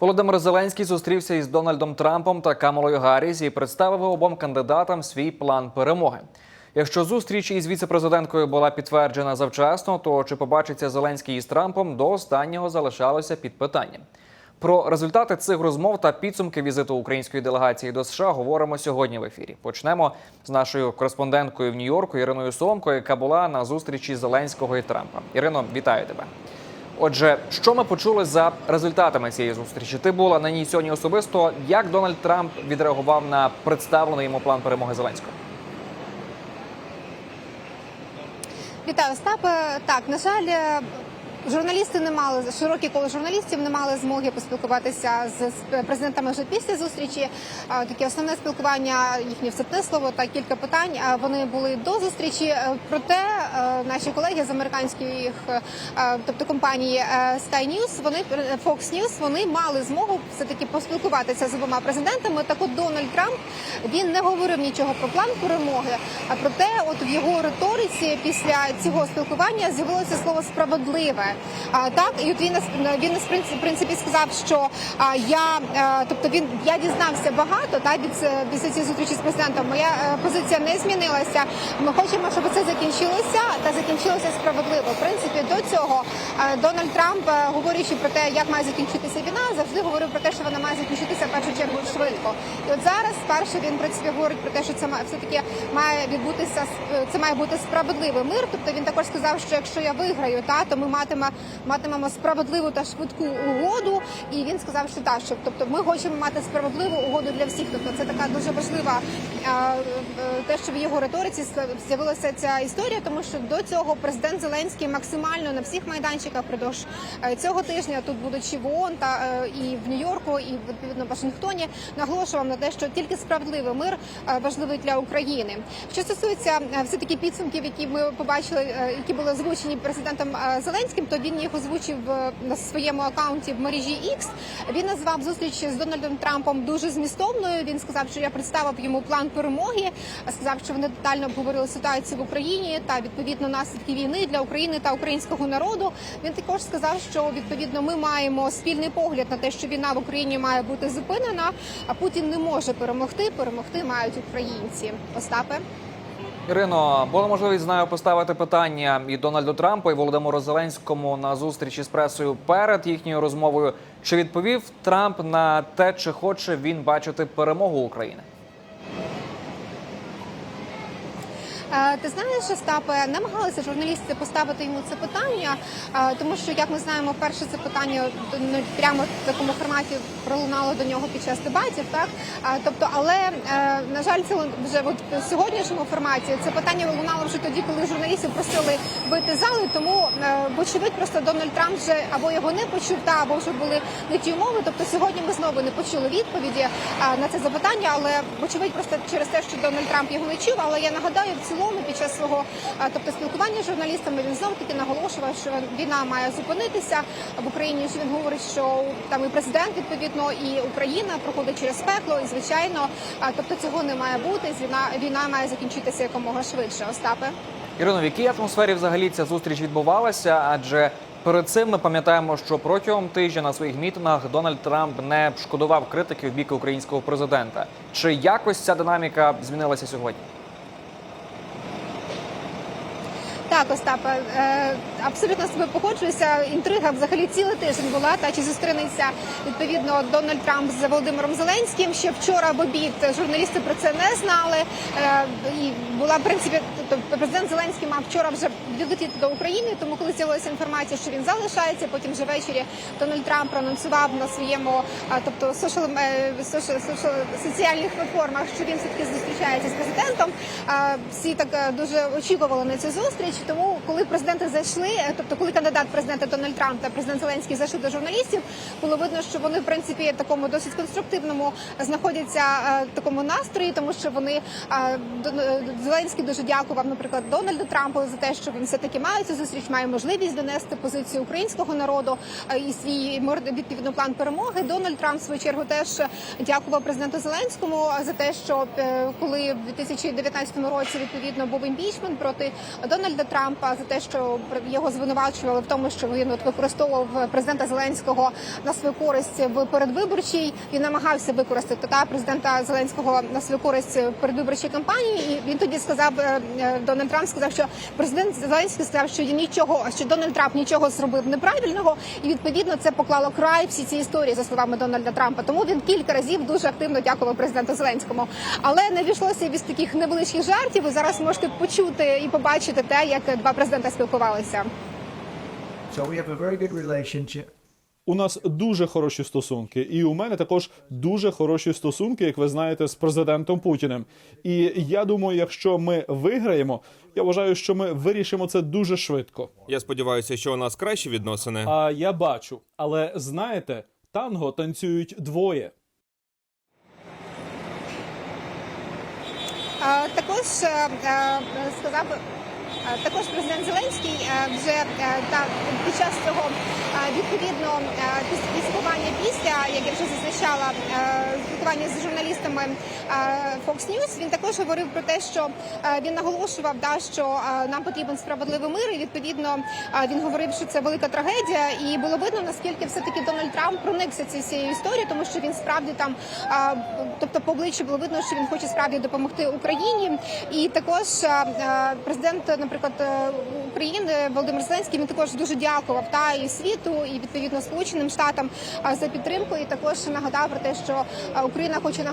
Володимир Зеленський зустрівся із Дональдом Трампом та Камалою Гарріс і представив обом кандидатам свій план перемоги. Якщо зустріч із віцепрезиденткою була підтверджена завчасно, то чи побачиться Зеленський із Трампом до останнього залишалося під питанням. Про результати цих розмов та підсумки візиту української делегації до США говоримо сьогодні в ефірі. Почнемо з нашою кореспонденткою в Нью-Йорку Іриною Соломко, яка була на зустрічі Зеленського і Трампа. Ірино, вітаю тебе. Отже, що ми почули за результатами цієї зустрічі? Ти була на ній сьогодні особисто. Як Дональд Трамп відреагував на представлений йому план перемоги Зеленського? Вітаю, Остапе. Так, на жаль, е, журналісти не мали широкі коло журналістів не мали змоги поспілкуватися з президентами вже після зустрічі. Е, Таке основне спілкування, їхнє вступне слово та кілька питань. е, Вони були до зустрічі. Е, Проте наші колеги з американських, тобто компанії Sky News, вони Fox News, вони мали змогу все таки поспілкуватися з обома президентами. Так от Дональд Трамп він не говорив нічого про план перемоги. А проте, от в його риториці після цього спілкування з'явилося слово справедливе. А так, і от він він в принципі- сказав, що а, я, е, тобто він я дізнався багато та від е, після цієї зустрічі з президентом. Моя е, позиція не змінилася. Ми хочемо, щоб це закінчилося та закінчилося справедливо. В принципі, до цього Дональд Трамп, говорячи про те, як має закінчитися війна, завжди говорив про те, що вона має закінчитися першу чергу швидко. І от зараз спершу він в принципі говорить про те, що це все таки має відбутися це має бути справедливий мир. Тобто він також сказав, що якщо я виграю, та то ми матиме матимемо справедливу та швидку угоду. І він сказав, що так, що тобто ми хочемо мати справедливу угоду для всіх. Тобто це така дуже важлива те, що в його риториці з'явилася ця історія, тому що до цього президент Зеленський максимально на всіх майданчиках впродовж е, цього тижня тут будучи в ООН та е, і в Нью-Йорку, і в Вашингтоні, наголошував на те, що тільки справедливий мир е, важливий для України. Що стосується все таки підсумків, які ми побачили, е, які були озвучені президентом е, Зеленським, то він їх озвучив е, на своєму акаунті в мережі X. Він назвав зустріч з Дональдом Трампом дуже змістовною. Він сказав, що я представив йому план перемоги. Сказав, що вони детально обговорили ситуацію в Україні та відповідно наслідки війни для України та українського народу. Він також сказав, що відповідно ми маємо спільний погляд на те, що війна в Україні має бути зупинена. А Путін не може перемогти. Перемогти мають українці. Остапе. Ірино, була можливість знаю поставити питання і Дональду Трампу, і Володимиру Зеленському на зустрічі з пресою перед їхньою розмовою. Чи відповів Трамп на те, чи хоче він бачити перемогу України? Е, Ти знаєш, Остапе, намагалися журналісти поставити йому це питання, е, тому що, як ми знаємо, перше це питання ну, прямо в такому форматі пролунало до нього під час дебатів. Так тобто, але е, на жаль, це вже от в сьогоднішньому форматі це питання лунало вже тоді, коли журналістів просили вийти зали. Тому е, вочевидь, просто Дональд Трамп вже або його не почув, та або вже були не ті умови. Тобто сьогодні ми знову не почули відповіді е, на це запитання, але вочевидь, просто через те, що Дональд Трамп його не чув. Але я нагадаю, в цілому під час свого тобто спілкування з журналістами він знов таки наголошував, що війна має зупинитися в Україні. Він говорить, що там і президент відповідно, і Україна проходить через пекло, і звичайно, тобто цього не має бути. Війна війна має закінчитися якомога швидше. Остапе. Ірино, в якій атмосфері взагалі ця зустріч відбувалася? Адже перед цим ми пам'ятаємо, що протягом тижня на своїх мітингах Дональд Трамп не шкодував критики в бік українського президента. Чи якось ця динаміка змінилася сьогодні? Так, Остапа е, абсолютно з тобою погоджуюся. Інтрига взагалі цілий тиждень була. Та чи зустрінеться відповідно Дональд Трамп з Володимиром Зеленським? Ще вчора в обід журналісти про це не знали. Е, і була в принципі, тобто президент Зеленський мав вчора вже відлетіти до України. Тому коли з'явилася інформація, що він залишається, потім вже ввечері Дональд Трамп проанонсував на своєму, тобто соціал, соціальних платформах, що він все таки зустрічається з президентом. Всі так е, дуже очікували на цю зустріч. Тому, коли президенти зайшли, е, тобто коли кандидат президента Дональд Трамп та президент Зеленський зайшли до журналістів, було видно, що вони в принципі в такому досить конструктивному знаходяться е, такому настрої, тому що вони Зеленський дуже дякував подякував, наприклад, Дональду Трампу за те, що він все таки має цю зустріч, має можливість донести позицію українського народу е, і свій відповідно план перемоги. Дональд Трамп в свою чергу теж дякував президенту Зеленському за те, що е, коли в 2019 році відповідно був імпічмент проти Дональда Трампа за те, що його звинувачували в тому, що він от використовував президента Зеленського на свою користь в передвиборчій. Він намагався використати та президента Зеленського на свою користь в передвиборчій кампанії. І він тоді сказав е, Дональд Трамп сказав, що президент Зеленський сказав, що нічого, що Дональд Трамп нічого зробив неправильного, і відповідно це поклало край всі ці історії за словами Дональда Трампа. Тому він кілька разів дуже активно дякував президенту Зеленському. Але не війшлося без таких невеличких жартів. Ви зараз можете почути і побачити те, як два президента спілкувалися. So we have a very good relationship. У нас дуже хороші стосунки, і у мене також дуже хороші стосунки, як ви знаєте, з президентом Путіним. І я думаю, якщо ми виграємо, я вважаю, що ми вирішимо це дуже швидко. Я сподіваюся, що у нас кращі відносини. А я бачу, але знаєте, танго танцюють двоє. Е, Також е, е, сказав також президент Зеленський е, вже е, та під час цього е, відповідно е, піскування після, як я вже зазначала, е, спілкування з журналістами е, Fox News, він також говорив про те, що е, він наголошував, да, що е, нам потрібен справедливий мир. І відповідно е, він говорив, що це велика трагедія, і було видно наскільки все таки Дональд Трамп проникся цією історією, тому що він справді там, е, тобто по обличчю було видно, що він хоче справді допомогти Україні. І також е, е, президент, наприклад, е, України Володимир Зеленський, він також дуже дякував та і світу, і відповідно Сполученим Штатам за підтримку. І також нагадав про те, що Україна хоче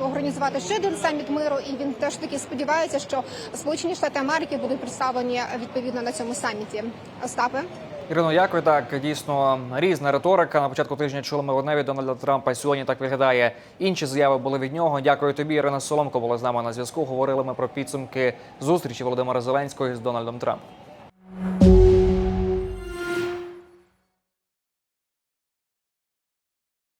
організувати ще один саміт миру, і він теж таки сподівається, що Сполучені Штати Америки будуть представлені відповідно на цьому саміті. Остапе. Ірино, як ви Так дійсно різна риторика. На початку тижня чули ми одне від Дональда Трампа. Сьогодні так виглядає. Інші заяви були від нього. Дякую тобі. Ірина Соломко була з нами на зв'язку. Говорили ми про підсумки зустрічі Володимира Зеленського з Дональдом Трампом.